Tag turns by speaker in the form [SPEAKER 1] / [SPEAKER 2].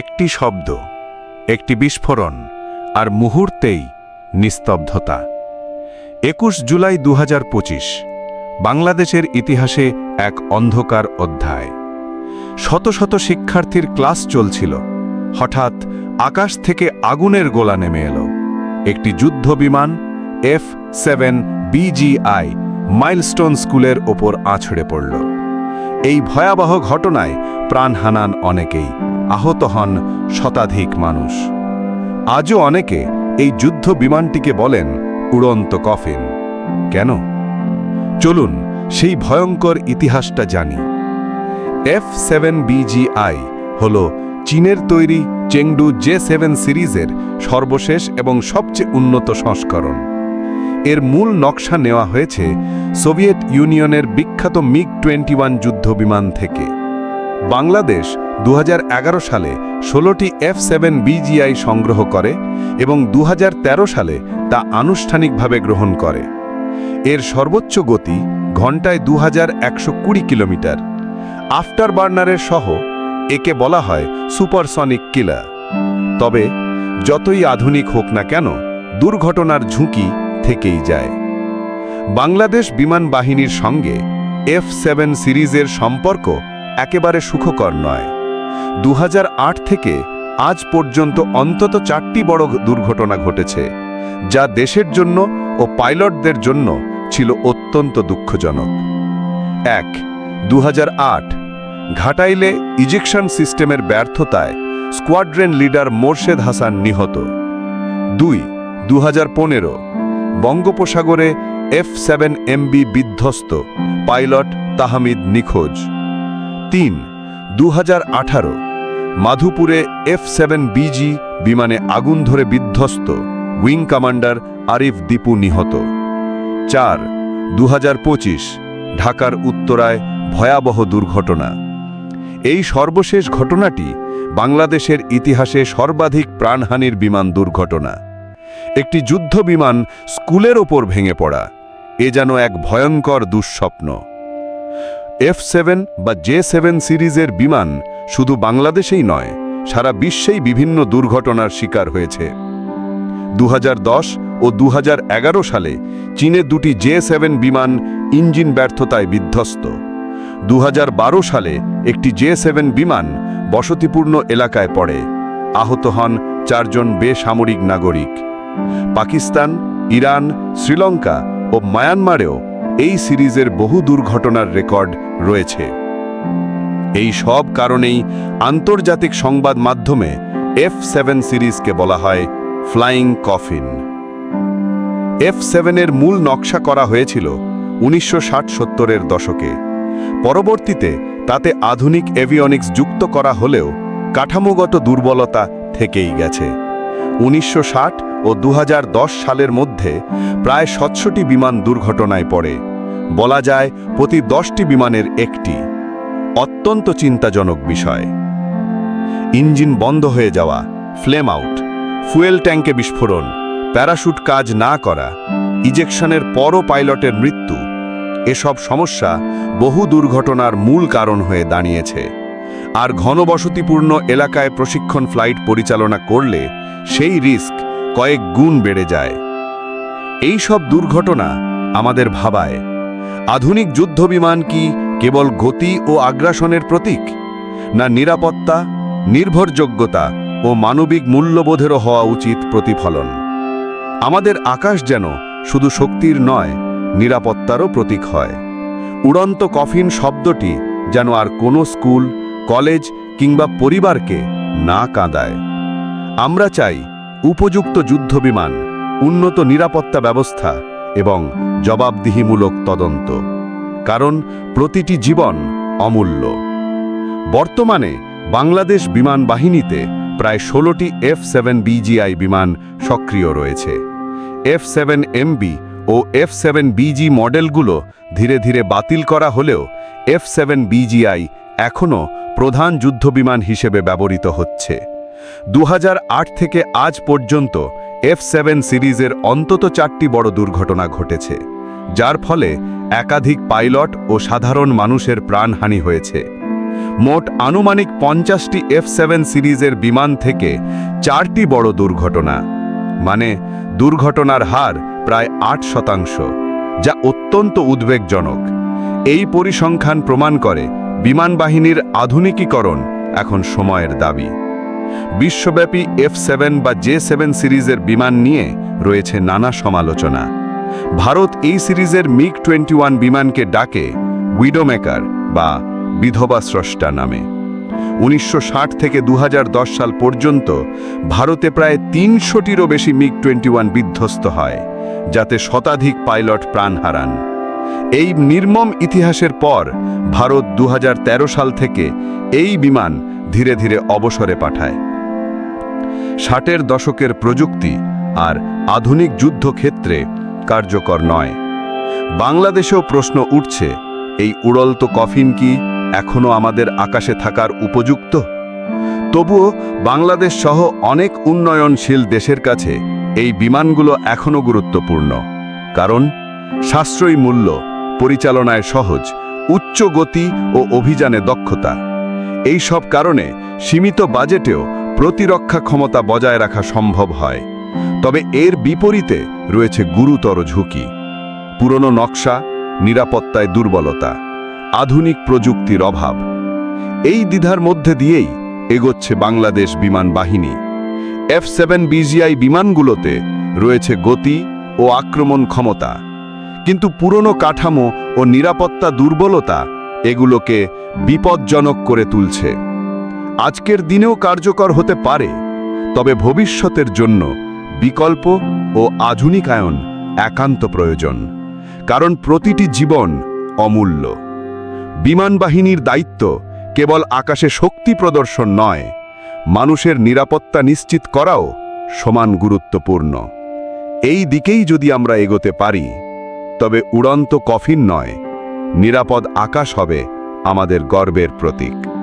[SPEAKER 1] একটি শব্দ, একটি বিস্ফোরণ আর মুহূর্তেই নিস্তব্ধতা। একুশ জুলাই দু হাজার পঁচিশ, বাংলাদেশের ইতিহাসে এক অন্ধকার অধ্যায়। শত শত শিক্ষার্থীর ক্লাস চলছিল, হঠাৎ আকাশ থেকে আগুনের গোলা নেমে এলো। একটি যুদ্ধ বিমান এফ সেভেন বিজিআই মাইলস্টোন স্কুলের ওপর আছড়ে পড়ল। এই ভয়াবহ ঘটনায় প্রাণ হানান অনেকেই। আহত হন শতাধিক মানুষ। আজও অনেকে এই যুদ্ধ বিমানটিকে বলেন উড়ন্ত কফিন। কেন? চলুন সেই ভয়ঙ্কর ইতিহাসটা জানি। এফ সেভেন বিজিআই হল চীনের তৈরি চেংডু জে সেভেন সিরিজের সর্বশেষ এবং সবচেয়ে উন্নত সংস্করণ। এর মূল নকশা নেওয়া হয়েছে সোভিয়েত ইউনিয়নের বিখ্যাত মিগ টোয়েন্টি যুদ্ধবিমান থেকে। বাংলাদেশ দু হাজার এগারো সালে ষোলোটি এফ সেভেন বিজিআই সংগ্রহ করে এবং দু হাজার তেরো সালে তা আনুষ্ঠানিকভাবে গ্রহণ করে। এর সর্বোচ্চ গতি ঘন্টায় দু হাজার একশো কুড়ি কিলোমিটার। আফটার বার্নারের সহ একে বলা হয় সুপারসনিক কিলা তবে যতই আধুনিক হোক না কেন, দুর্ঘটনার ঝুঁকি থেকেই যায়। বাংলাদেশ বিমান বাহিনীর সঙ্গে এফ সেভেন সিরিজের সম্পর্ক একেবারে সুখকর নয়। দু থেকে আজ পর্যন্ত অন্তত চারটি বড় দুর্ঘটনা ঘটেছে, যা দেশের জন্য ও পাইলটদের জন্য ছিল অত্যন্ত দুঃখজনক। এক দু ঘাটাইলে ইজেকশন সিস্টেমের ব্যর্থতায় স্কোয়াড্রেন লিডার মোর্শেদ হাসান নিহত। দুই দু বঙ্গোপসাগরে এফ সেভেন এমবি বিধ্বস্ত পাইলট তাহমিদ নিখোঁজ। তিন দু মাধুপুরে এফ সেভেন বিজি বিমানে আগুন ধরে বিধ্বস্ত উইং কমান্ডার আরিফ দীপু নিহত। চার দু ঢাকার উত্তরায় ভয়াবহ দুর্ঘটনা। এই সর্বশেষ ঘটনাটি বাংলাদেশের ইতিহাসে সর্বাধিক প্রাণহানির বিমান দুর্ঘটনা। একটি যুদ্ধ বিমান স্কুলের ওপর ভেঙে পড়া। এ যেন এক ভয়ঙ্কর দুঃস্বপ্ন। এফ সেভেন বা জে সেভেন সিরিজের বিমান শুধু বাংলাদেশেই নয়, সারা বিশ্বেই বিভিন্ন দুর্ঘটনার শিকার হয়েছে। দু হাজার দশ ও দু হাজার এগারো সালে চীনে দুটি জে সেভেন বিমান ইঞ্জিন ব্যর্থতায় বিধ্বস্ত। দু হাজার বারো সালে একটি জে সেভেন বিমান বসতিপূর্ণ এলাকায় পড়ে। আহত হন চারজন বেসামরিক নাগরিক। পাকিস্তান, ইরান, শ্রীলঙ্কা ও মায়ানমারেও এই সিরিজের বহু দুর্ঘটনার রেকর্ড রয়েছে। এই সব কারণেই আন্তর্জাতিক সংবাদ মাধ্যমে এফ সেভেন সিরিজকে বলা হয় ফ্লাইং কফিন এফ সেভেনের মূল নকশা করা হয়েছিল উনিশশো ষাট সত্তরের দশকে। পরবর্তীতে তাতে আধুনিক এভিয়নিক্স যুক্ত করা হলেও কাঠামোগত দুর্বলতা থেকেই গেছে। উনিশশো ষাট ও দু হাজার দশ সালের মধ্যে প্রায় সাতশোটি বিমান দুর্ঘটনায় পড়ে। বলা যায় প্রতি দশটি বিমানের একটি। অত্যন্ত চিন্তাজনক বিষয়। ইঞ্জিন বন্ধ হয়ে যাওয়া, ফ্লেম আউট, ফুয়েল ট্যাঙ্কে বিস্ফোরণ, প্যারাশুট কাজ না করা, ইজেকশনের পরও পাইলটের মৃত্যু, এসব সমস্যা বহু দুর্ঘটনার মূল কারণ হয়ে দাঁড়িয়েছে। আর ঘনবসতিপূর্ণ এলাকায় প্রশিক্ষণ ফ্লাইট পরিচালনা করলে সেই রিস্ক কয়েক গুণ বেড়ে যায়। এই সব দুর্ঘটনা আমাদের ভাবায়। আধুনিক যুদ্ধবিমান কি কেবল গতি ও আগ্রাসনের প্রতীক? না নিরাপত্তা, নির্ভরযোগ্যতা ও মানবিক মূল্যবোধেরও হওয়া উচিত প্রতিফলন? আমাদের আকাশ যেন শুধু শক্তির নয়, নিরাপত্তারও প্রতীক হয়। উড়ন্ত কফিন শব্দটি যেন আর কোনো স্কুল, কলেজ কিংবা পরিবারকে না কাঁদায়। আমরা চাই উপযুক্ত যুদ্ধবিমান, উন্নত নিরাপত্তা ব্যবস্থা এবং জবাবদিহিমূলক তদন্ত। কারণ প্রতিটি জীবন অমূল্য। বর্তমানে বাংলাদেশ বিমান বাহিনীতে প্রায় ষোলোটি এফ সেভেন বিজিআই বিমান সক্রিয় রয়েছে। এফ সেভেন এমবি ও এফ সেভেন বিজি মডেলগুলো ধীরে ধীরে বাতিল করা হলেও এফ সেভেন বিজিআই এখনও প্রধান যুদ্ধবিমান হিসেবে ব্যবহৃত হচ্ছে। দু হাজার আট থেকে আজ পর্যন্ত এফ সেভেন সিরিজের অন্তত চারটি বড় দুর্ঘটনা ঘটেছে, যার ফলে একাধিক পাইলট ও সাধারণ মানুষের প্রাণহানি হয়েছে। মোট আনুমানিক পঞ্চাশটি এফ সেভেন সিরিজের বিমান থেকে চারটি বড় দুর্ঘটনা মানে দুর্ঘটনার হার প্রায় আট শতাংশ, যা অত্যন্ত উদ্বেগজনক। এই পরিসংখ্যান প্রমাণ করে বিমান বাহিনীর আধুনিকীকরণ এখন সময়ের দাবি। বিশ্বব্যাপী এফ সেভেন বা জে সেভেন সিরিজের বিমান নিয়ে রয়েছে নানা সমালোচনা। ভারত এই সিরিজের মিগ টোয়েন্টি ওয়ান বিমানকে ডাকে উইডোমেকার বা বিধবা স্রষ্টা নামে। উনিশশো ষাট থেকে দু হাজার দশ সাল পর্যন্ত ভারতে প্রায় তিনশোটিরও বেশি মিগ টোয়েন্টি ওয়ান বিধ্বস্ত হয়, যাতে শতাধিক পাইলট প্রাণ হারান। এই নির্মম ইতিহাসের পর ভারত দু হাজার তেরো সাল থেকে এই বিমান ধীরে ধীরে অবসরে পাঠায়। ষাটের দশকের প্রযুক্তি আর আধুনিক যুদ্ধক্ষেত্রে কার্যকর নয়। বাংলাদেশেও প্রশ্ন উঠছে, এই উড়ন্ত কফিন কি এখনও আমাদের আকাশে থাকার উপযুক্ত? তবুও বাংলাদেশ সহ অনেক উন্নয়নশীল দেশের কাছে এই বিমানগুলো এখনও গুরুত্বপূর্ণ। কারণ সাশ্রয়ী মূল্য, পরিচালনায় সহজ, উচ্চ গতি ও অভিযানে দক্ষতা। এই সব কারণে সীমিত বাজেটেও প্রতিরক্ষা ক্ষমতা বজায় রাখা সম্ভব হয়। তবে এর বিপরীতে রয়েছে গুরুতর ঝুঁকি। পুরনো নকশা, নিরাপত্তায় দুর্বলতা, আধুনিক প্রযুক্তির অভাব। এই দ্বিধার মধ্যে দিয়েই এগোচ্ছে বাংলাদেশ বিমান বাহিনী। এফ সেভেন বিজিআই বিমানগুলোতে রয়েছে গতি ও আক্রমণ ক্ষমতা। কিন্তু পুরনো কাঠামো ও নিরাপত্তা দুর্বলতা এগুলোকে বিপজ্জনক করে তুলছে। আজকের দিনেও কার্যকর হতে পারে, তবে ভবিষ্যতের জন্য বিকল্প ও আধুনিকায়ন একান্ত প্রয়োজন, কারণ প্রতিটি জীবন অমূল্য। বিমান বাহিনীর দায়িত্ব কেবল আকাশে শক্তি প্রদর্শন নয়, মানুষের নিরাপত্তা নিশ্চিত করাও সমান গুরুত্বপূর্ণ। এই দিকেই যদি আমরা এগোতে পারি তবে উড়ন্ত কফিন নয় নিরাপদ আকাশ হবে আমাদের গর্বের প্রতীক।